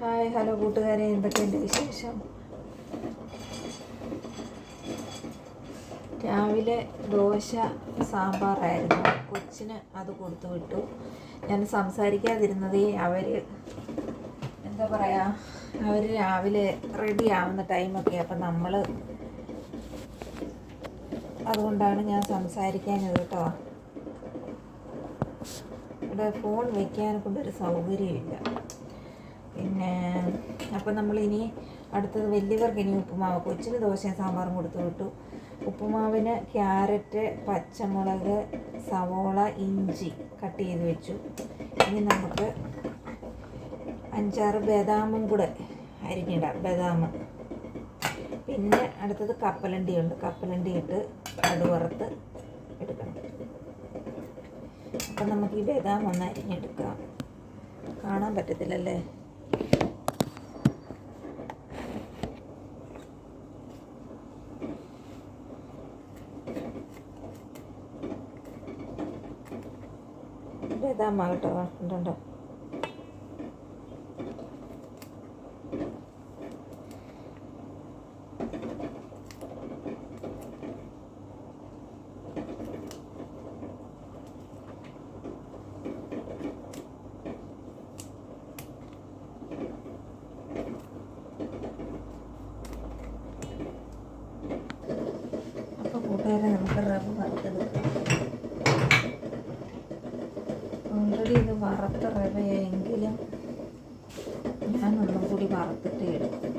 Hi hello കൂട്ടുകാരെ എന്തൊക്കെയുണ്ട് വിശേഷം? രാവിലെ ദോശ സാമ്പാറായിരുന്നു കൊച്ചിന് അത് കൊടുത്തു വിട്ടു. ഞാൻ സംസാരിക്കാതിരുന്നത് അവർ എന്താ പറയുക അവർ രാവിലെ റെഡി ആവുന്ന ടൈമൊക്കെ അപ്പം നമ്മൾ അതുകൊണ്ടാണ് ഞാൻ സംസാരിക്കാനത് കേട്ടോ. ഇവിടെ ഫോൺ വെക്കാനെ കൊണ്ടൊരു സൗകര്യമില്ല. പിന്നെ അപ്പം ഇനി അടുത്തത് വലിയവർക്ക് ഇനി ഉപ്പുമാവ് കൊച്ചിന് ദോശയും സാമ്പാറും കൊടുത്തു വിട്ടു. ഉപ്പുമാവിന് ക്യാരറ്റ് പച്ചമുളക് സവോള ഇഞ്ചി കട്ട് ചെയ്ത് വെച്ചു. ഇനി നമുക്ക് അഞ്ചാറ് ബദാമും കൂടെ അരിഞ്ഞിടാം ബദാം. പിന്നെ അടുത്തത് കപ്പലണ്ടിയുണ്ട്. കപ്പലണ്ടി ഇട്ട് കടുവറുത്ത് എടുക്കണം. അപ്പം നമുക്ക് ഈ ബദാം ഒന്ന് അരിഞ്ഞെടുക്കാം. കാണാൻ പറ്റത്തില്ലല്ലേ? ബദാം കേട്ടോ ഉണ്ടുണ്ടോ അപ്പോൾ കൂട്ടുകാരെ നമുക്ക് റവ വറുത്തെടുക്കാം ഓൾറെഡി ഇത് വറുത്ത റവയെങ്കിലും ഞാൻ ഒന്നും കൂടി വറുത്തിട്ട് എടുക്കും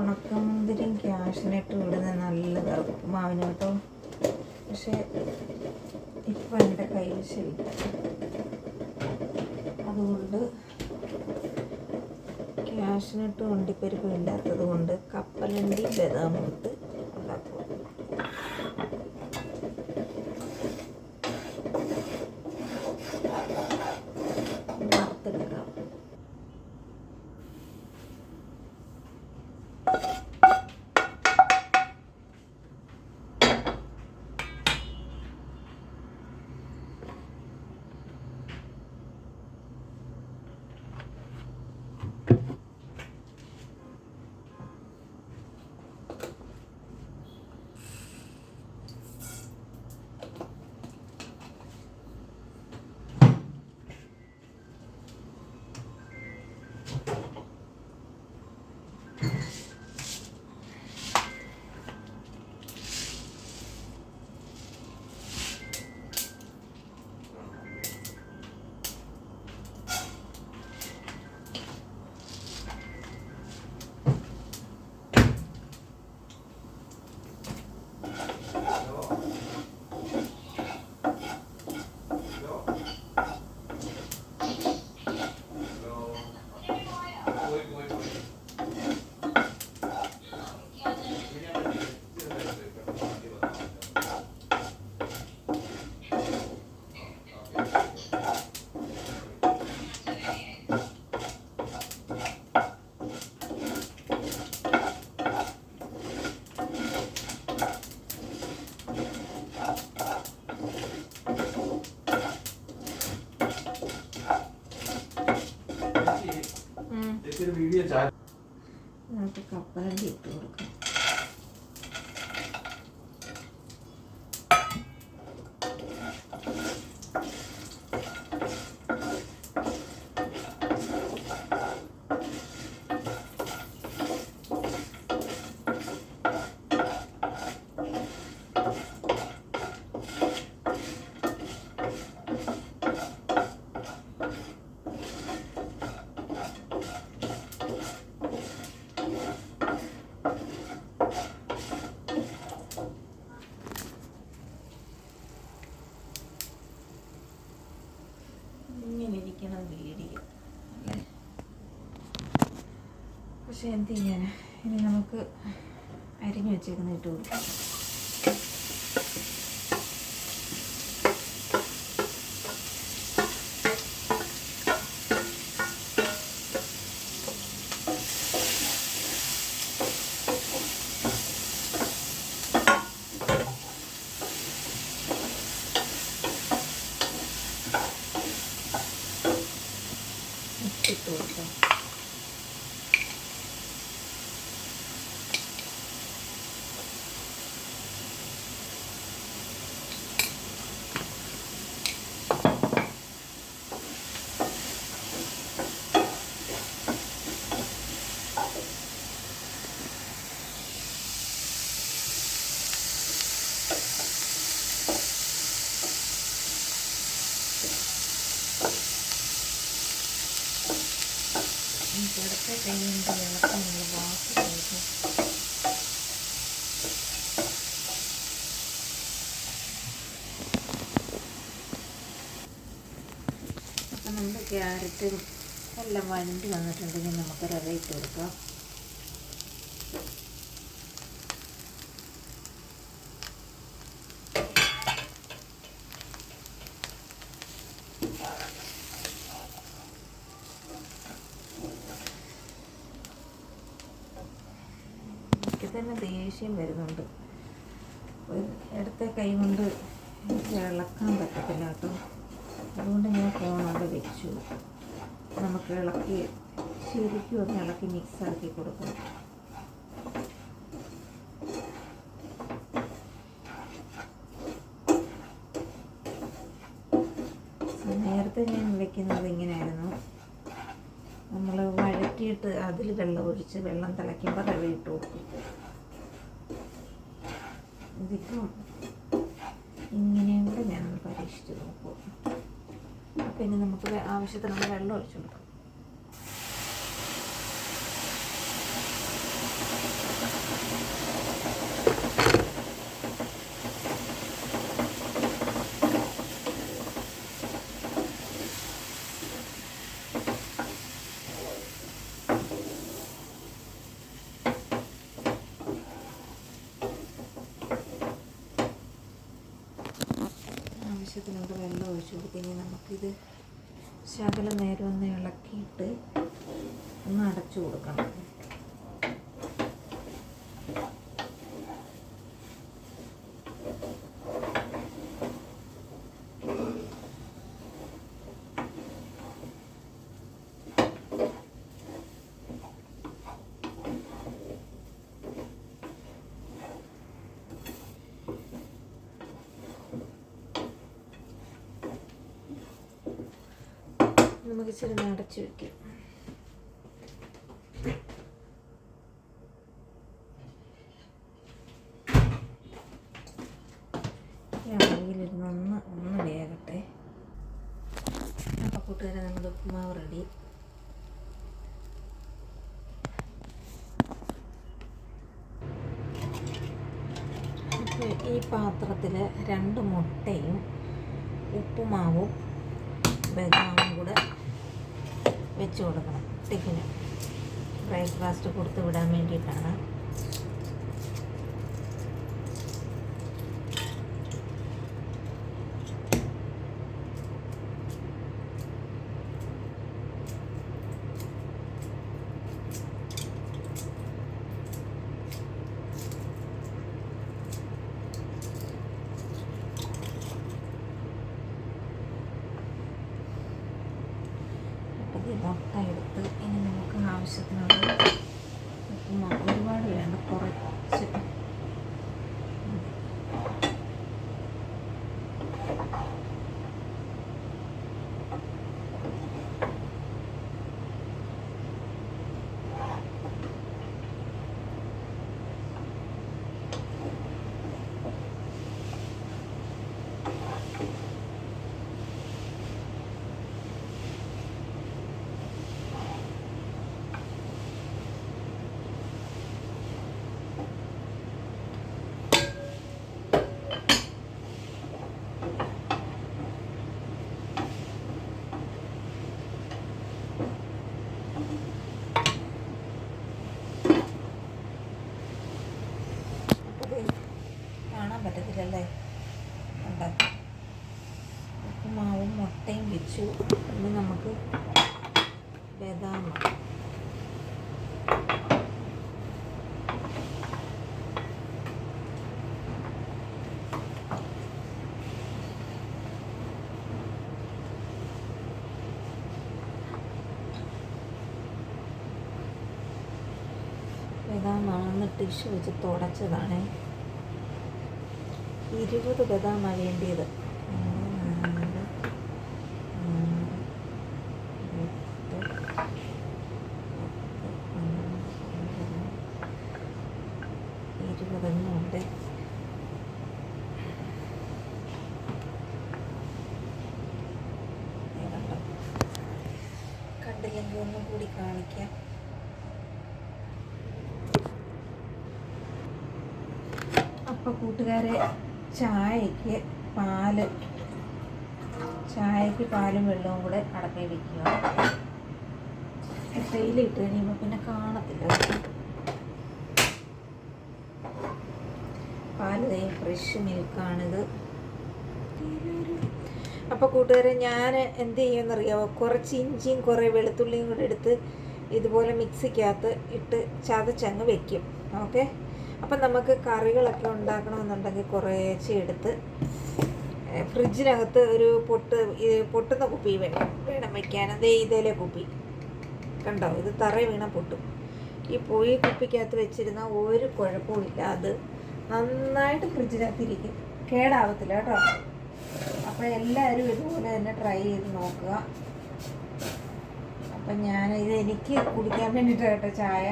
ഉണക്കമുന്തിരിയും ക്യാഷിനിട്ട് ഇടുന്നത് നല്ലതാണ് ഉപ്പുമാവിന് കേട്ടോ പക്ഷേ ഇപ്പം കൈവശമില്ല അതുകൊണ്ട് ക്യാഷിനിട്ട് ഉണ്ടിപ്പരിപ്പ് ഇല്ലാത്തത് കൊണ്ട് കപ്പലണ്ടി ബദാമും ഇട്ട് ചേച്ചിയുടെ വീഡിയോ ചാ നമുക്ക് കപ്പലണ്ടി ഇട്ട് കൊടുക്കാം. ഇങ്ങനെ ഇരിക്കണം വീഡിയോ. അല്ലേ? പക്ഷെ എന്ത് ചെയ്യാനാ? ഇനി നമുക്ക് അരിഞ്ഞു വെച്ചേക്കുന്ന ഇട്ട് കൊടുക്കാം. ക്യാരറ്റും എല്ലാം വഴണ്ടി വന്നിട്ടുണ്ടെങ്കിൽ നമുക്ക് റവ ഇട്ട് കൊടുക്കാം. തന്നെ ദേഷ്യം വരുന്നുണ്ട്. ഇടത്തെ കൈ കൊണ്ട് ഇളക്കാൻ പറ്റത്തില്ല കേട്ടോ. അതുകൊണ്ട് ഞാൻ ഫോൺ അവിടെ വെച്ചു. നമുക്ക് ഇളക്കി ശരിക്കും ഒന്ന് ഇളക്കി മിക്സ് ആക്കി കൊടുക്കണം. നേരത്തെ ഞാൻ വെക്കുന്നത് ഇങ്ങനെയായിരുന്നു. നമ്മൾ വഴറ്റിയിട്ട് അതിൽ വെള്ളം ഒഴിച്ച് വെള്ളം തിളയ്ക്കുമ്പോൾ റവ ഇട്ട് കൊടുക്കും. ഇതിപ്പം ഇങ്ങനെയും കൂടെ ഞാനൊന്ന് പരീക്ഷിച്ച് നോക്കും. ഇനി നമുക്ക് ആവശ്യത്തിനുള്ള വെള്ളം ഒഴിച്ചു കൊടുക്കാം ആവശ്യത്തിനുള്ള വെള്ളം ഒഴിച്ചു കൊടുത്ത് ഇനി നമുക്കിത് ശകലം നേരം ഒന്ന് ഇളക്കിയിട്ട് അടച്ചു കൊടുക്കണം. നമുക്ക് ഇച്ചിരി അടച്ചു വെക്കാം ഈ അളവിലിരുന്ന് ഒന്ന് ഒന്ന് വേകട്ടെ അപ്പോൾ കൂട്ടുകാരെ നമ്മുടെ ഉപ്പുമാവ് റെഡി ഈ പാത്രത്തിൽ രണ്ട് മുട്ടയും ഉപ്പുമാവും ബദാമും കൂടെ വെച്ച് കൊടുക്കണം. ടിഫിന് ബ്രേക്ക്ഫാസ്റ്റ് കൊടുത്ത് വിടാൻ വേണ്ടിയിട്ടാണ്. അപ്പോൾ ഈ മുട്ട എടുത്ത് ഇനി നമുക്ക് ആവശ്യത്തിനുള്ള ഉപ്പുമാവ് ഒരുപാട് വേണ്ട പറ്റത്തില്ലല്ലേ ഉണ്ടാക്കി ഉപ്പുമാവും മുട്ടയും വെച്ചു. നമുക്ക് നമുക്ക് ബദാം. ആണെന്ന് ടിഷ്യൂ വെച്ച് തുടച്ചതാണ്. ഇരുപത് ബദാമാണ് വേണ്ടിയത് ഒന്ന്, രണ്ട്, മൂന്ന്, എട്ട്, പത്ത്, പതിനൊന്ന്, പന്ത്രണ്ട്, ഇരുപതെണ്ണം ഉണ്ട് ദേ കണ്ടോ? കണ്ടില്ലെങ്കിൽ ഒന്നും കൂടി കാണിക്കാം അപ്പോൾ കൂട്ടുകാരെ ചായക്ക് പാൽ. ചായക്ക് പാലും വെള്ളവും കൂടെ അടക്കി വയ്ക്കുക തേയിലിട്ട് കഴിയുമ്പോൾ പിന്നെ കാണത്തില്ല. പാൽ ദേ ഫ്രഷ് മിൽക്കാണിത് അപ്പോൾ കൂട്ടുകാരെ ഞാൻ എന്ത് ചെയ്യുമെന്നറിയാമോ കുറച്ച് ഇഞ്ചിയും കുറേ വെളുത്തുള്ളിയും കൂടെ എടുത്ത് ഇതുപോലെ മിക്സിക്കകത്ത് ഇട്ട് ചതച്ചങ്ങ് വെക്കും. ഓക്കെ? അപ്പം നമുക്ക് കറികളൊക്കെ ഉണ്ടാക്കണമെന്നുണ്ടെങ്കിൽ കുറേശ്ശെ എടുത്ത് ഫ്രിഡ്ജിനകത്ത് ഒരു പൊട്ട് പൊട്ടുന്ന കുപ്പി വേണം. വേണം വയ്ക്കാൻ അതേ ഇതേലെ കുപ്പി. കണ്ടോ? ഇത് തറ വീണ പൊട്ടും. ഈ പോയി കുപ്പിക്കകത്ത് വെച്ചിരുന്ന ഒരു കുഴപ്പവും ഇല്ല. അത് നന്നായിട്ട് ഫ്രിഡ്ജിനകത്ത് ഇരിക്കും കേടാവത്തില്ല കേട്ടോ. അപ്പോൾ എല്ലാവരും ഇതുപോലെ തന്നെ ട്രൈ ചെയ്ത് നോക്കുക. അപ്പം ഞാൻ ഇത് എനിക്ക് കുടിക്കാൻ വേണ്ടിയിട്ട് കേട്ടോ ചായ.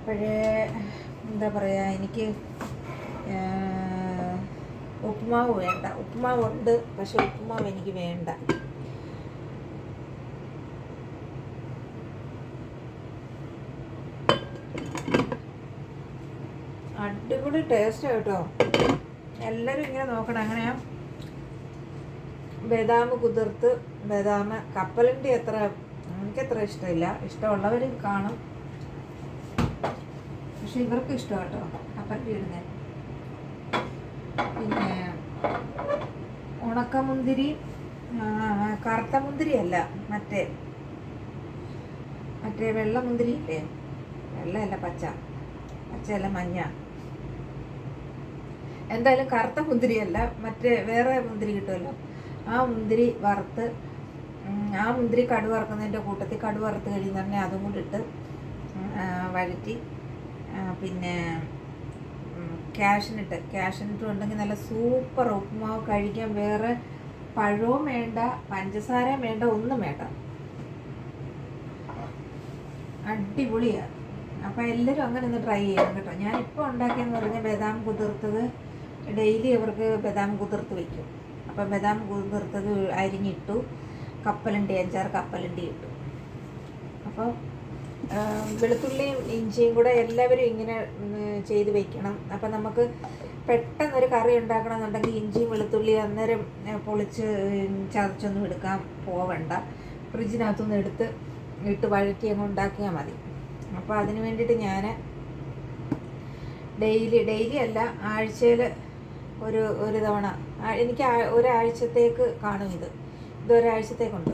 അപ്പോഴേ എന്താ പറയുക എനിക്ക് ഉപ്പുമാവ് വേണ്ട. ഉപ്പുമാവ് ഉണ്ട് പക്ഷെ ഉപ്പുമാവ് എനിക്ക് വേണ്ട. അടിപൊളി ടേസ്റ്റ് കേട്ടോ. എല്ലാവരും ഇങ്ങനെ നോക്കണം. അങ്ങനെയാ ബദാം കുതിർത്ത് ബദാം കപ്പലിന്റെ അത്ര എനിക്കത്ര ഇഷ്ടമില്ല. ഇഷ്ടമുള്ളവർ കാണും. പക്ഷെ ഇവർക്ക് ഇഷ്ടം കേട്ടോ കപ്പലണ്ടി ഇടുന്നത് പിന്നെ ഉണക്കമുന്തിരി കറുത്ത മുന്തിരി അല്ല മറ്റേ മറ്റേ വെള്ള മുന്തിരി ഇല്ലേ? വെള്ളമല്ല പച്ച. പച്ചയല്ല മഞ്ഞ. എന്തായാലും കറുത്ത മുന്തിരിയല്ല മറ്റേ വേറെ മുന്തിരി കിട്ടുമല്ലോ. ആ മുന്തിരി വറുത്ത് ആ മുന്തിരി കടുവറക്കുന്നതിന്റെ കൂട്ടത്തിൽ കടുവറുത്ത് കഴിയുന്ന അതും കൂടി ഇട്ട് വഴറ്റി പിന്നെ ക്യാഷിനിട്ട് ക്യാഷിനിട്ട് ഉണ്ടെങ്കിൽ നല്ല സൂപ്പർ ഉപ്പുമാവ് കഴിക്കാൻ വേറെ പഴവും വേണ്ട പഞ്ചസാരയും വേണ്ട ഒന്നും വേണ്ട. അടിപൊളിയാണ് അപ്പോൾ എല്ലാവരും അങ്ങനെ ഒന്ന് ട്രൈ ചെയ്യണം കേട്ടോ. ഞാൻ ഇപ്പോൾ ഉണ്ടാക്കിയെന്ന് പറഞ്ഞാൽ ബദാം കുതിർത്തത് ഡെയിലി അവർക്ക് ബദാം കുതിർത്ത് വയ്ക്കും അപ്പോൾ ബദാം കുതിർത്തത് അരിഞ്ഞിട്ടു കപ്പലണ്ടി അഞ്ചാറ് കപ്പലണ്ടി ഇട്ടു. അപ്പോൾ വെളുത്തുള്ളിയും ഇഞ്ചിയും കൂടെ എല്ലാവരും ഇങ്ങനെ ചെയ്ത് വെക്കണം. അപ്പം നമുക്ക് പെട്ടെന്നൊരു കറി ഉണ്ടാക്കണമെന്നുണ്ടെങ്കിൽ ഇഞ്ചിയും വെളുത്തുള്ളിയും അന്നേരം പൊളിച്ച് ചതച്ചൊന്നും എടുക്കാൻ പോവണ്ട. ഫ്രിഡ്ജിനകത്തുനിന്ന് എടുത്ത് ഇട്ട് വഴറ്റി അങ്ങ് ഉണ്ടാക്കിയാൽ മതി. അപ്പോൾ അതിന് വേണ്ടിയിട്ട് ഞാൻ ഡെയിലി ഡെയിലി അല്ല ആഴ്ചയിൽ ഒരു ഒരു തവണ എനിക്ക് ഒരാഴ്ചത്തേക്ക് കാണും ഇത്. ഇതൊരാഴ്ചത്തേക്കുണ്ട്.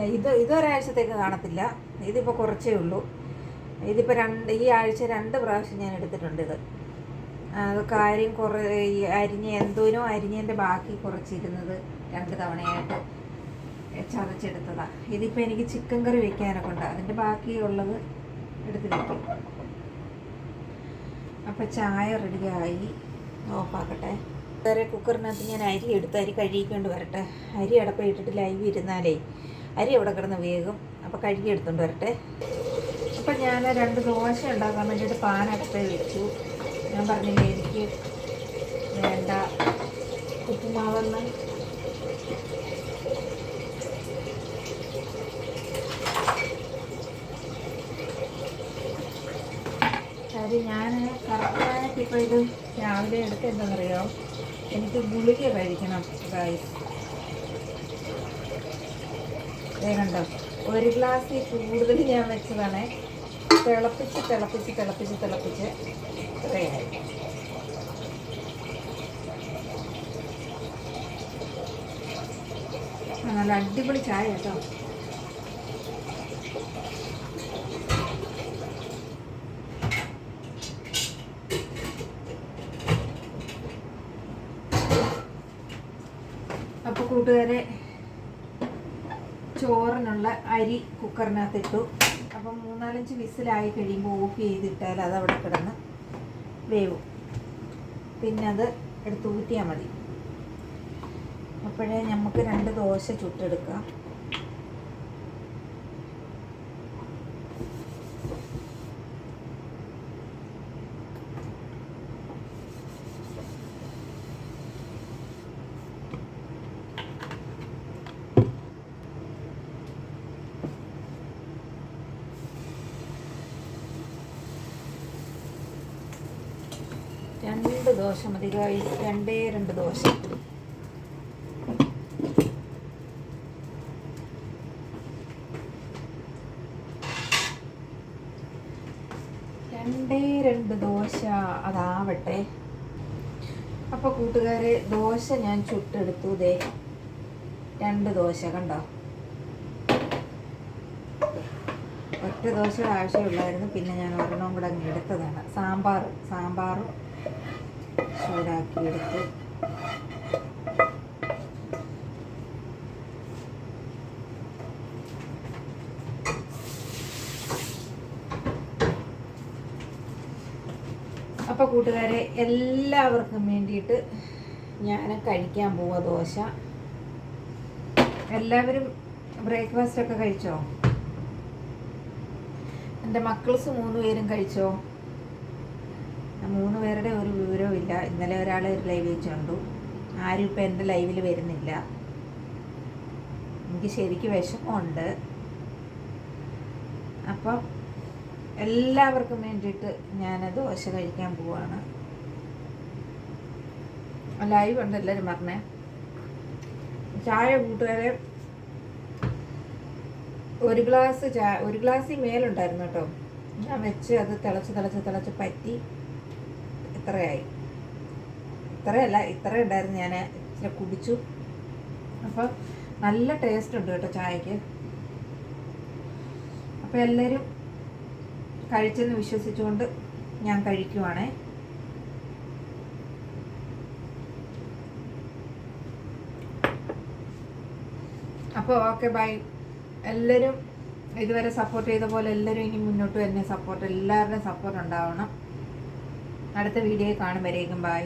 ഇല്ല ഇത് ഇതൊരാഴ്ചത്തേക്ക് കാണത്തില്ല. ഇതിപ്പോൾ കുറച്ചേ ഉള്ളൂ. ഇതിപ്പോൾ രണ്ട് ഈ ആഴ്ച രണ്ട് പ്രാവശ്യം ഞാൻ എടുത്തിട്ടുണ്ട് ഇത്. അത് കാര്യം കുറേ ഈ അരിഞ്ഞ എന്തോനോ അരിഞ്ഞതിന്റെ ബാക്കി കുറച്ചിരുന്നത് രണ്ട് തവണയായിട്ട് ചതച്ചെടുത്തതാണ് ഇതിപ്പോൾ എനിക്ക് ചിക്കൻ കറി വെക്കാനൊക്കെ ഉണ്ട്. അതിന്റെ ബാക്കിയുള്ളത് എടുത്ത് വെക്കും അപ്പോൾ ചായ റെഡിയായി. ഓഫാക്കട്ടെ. വേറെ കുക്കറിനകത്ത് ഞാൻ അരി എടുത്ത് അരി കഴുകിക്കൊണ്ട് വരട്ടെ. അരി അടപ്പം ഇട്ടിട്ട് ലൈവ് ഇരുന്നാലേ അരി അവിടെ കിടന്ന് വേഗം അപ്പോൾ കഴുകി എടുത്തുകൊണ്ട് വരട്ടെ. അപ്പം ഞാൻ രണ്ട് ദോശ ഉണ്ടാക്കാൻ വേണ്ടിയിട്ട് അടുപ്പേ വെച്ചു. ഞാൻ പറഞ്ഞില്ലേ എനിക്ക് വേണ്ട ഉപ്പുമാവെന്ന്. അത് ഞാൻ കറക്റ്റായിട്ട് ഇപ്പോൾ ഇത് രാവിലെ എടുത്ത് എനിക്ക് ഗുളിക കഴിക്കണം ഗായ്സ് ദേ കണ്ടോ ഒരു ഗ്ലാസ്സിൽ കൂടുതൽ ഞാൻ വെച്ചതാണ്. തിളപ്പിച്ച് തിളപ്പിച്ച് തിളപ്പിച്ച് തിളപ്പിച്ച് റെഡിയായി നല്ല അടിപൊളി ചായ കേട്ടോ. അപ്പോൾ കൂട്ടുകാരെ ചോറിനുള്ള അരി കുക്കറിനകത്തിട്ടു. അപ്പം മൂന്നാലഞ്ച് വിസിലായി കഴിയുമ്പോൾ ഓഫ് ചെയ്തിട്ടാൽ അത് അവിടെ കിടന്ന് വേവും. പിന്നെ അത് എടുത്ത് ഊറ്റിയാൽ മതി. അപ്പോഴേ നമുക്ക് രണ്ട് ദോശ ചുട്ടെടുക്കാം. രണ്ട് ദോശ മതി. ഗായ്സ് രണ്ടേ രണ്ട് ദോശ. രണ്ടേ രണ്ട് ദോശ അതാവട്ടെ. അപ്പോൾ കൂട്ടുകാരെ ദോശ ഞാൻ ചുട്ടെടുത്തു ദേ. രണ്ട് ദോശ കണ്ടോ? ഒറ്റ ദോശ ആവശ്യമുള്ളായിരുന്നു. പിന്നെ ഞാൻ ഒരെണ്ണം കൂടെ അങ്ങ് എടുത്തതാണ്. സാമ്പാർ സാമ്പാറും ചൂടാക്കി അപ്പൊ അപ്പോൾ കൂട്ടുകാരെ എല്ലാവർക്കും വേണ്ടിയിട്ട് ഞാൻ കഴിക്കാൻ പോവുക ദോശ. എല്ലാവരും ബ്രേക്ക്ഫാസ്റ്റ് ഒക്കെ കഴിച്ചോ? എന്റെ മക്കൾസ് മൂന്ന് പേരും കഴിച്ചോ? മൂന്ന് പേരുടെ ഒരു വിവരവും ഇല്ല ഇന്നലെ ഒരാൾ ഒരു ലൈവ് വെച്ചുകൊണ്ടു ആരും ഇപ്പം എന്റെ ലൈവിൽ വരുന്നില്ല. എനിക്ക് ശരിക്കും വിഷമമുണ്ട്. അപ്പം എല്ലാവർക്കും വേണ്ടിയിട്ട് ഞാൻ ദോശ കഴിക്കാൻ പോവാണ്. ലൈവ് ഉണ്ട് എല്ലാവരും പറഞ്ഞേ. ചായ കൂട്ടുകാരെ ഒരു ഗ്ലാസ് ചായ ഒരു ഗ്ലാസ്സിൽ മേലുണ്ടായിരുന്നു കേട്ടോ. ഞാൻ വെച്ച് അത് തിളച്ച് തിളച്ച് തിളച്ച് പറ്റി. ഇത്രയായി. ഇത്രയല്ല ഇത്ര ഉണ്ടായിരുന്നു ഞാൻ ഇച്ചിരി കുടിച്ചു. അപ്പോൾ നല്ല ടേസ്റ്റ് ഉണ്ട് കേട്ടോ ചായക്ക്. അപ്പോൾ എല്ലാവരും കഴിച്ചെന്ന് വിശ്വസിച്ചുകൊണ്ട് ഞാൻ കഴിക്കുവാണേ. അപ്പോൾ ഓക്കെ ബൈ. എല്ലാവരും ഇതുവരെ സപ്പോർട്ട് ചെയ്ത പോലെ എല്ലാവരും ഇനി മുന്നോട്ട് തന്നെ സപ്പോർട്ട് എല്ലാവരുടെയും സപ്പോർട്ട് ഉണ്ടാവണം. അടുത്ത വീഡിയോ കാണും. വരേക്കും. ബൈ.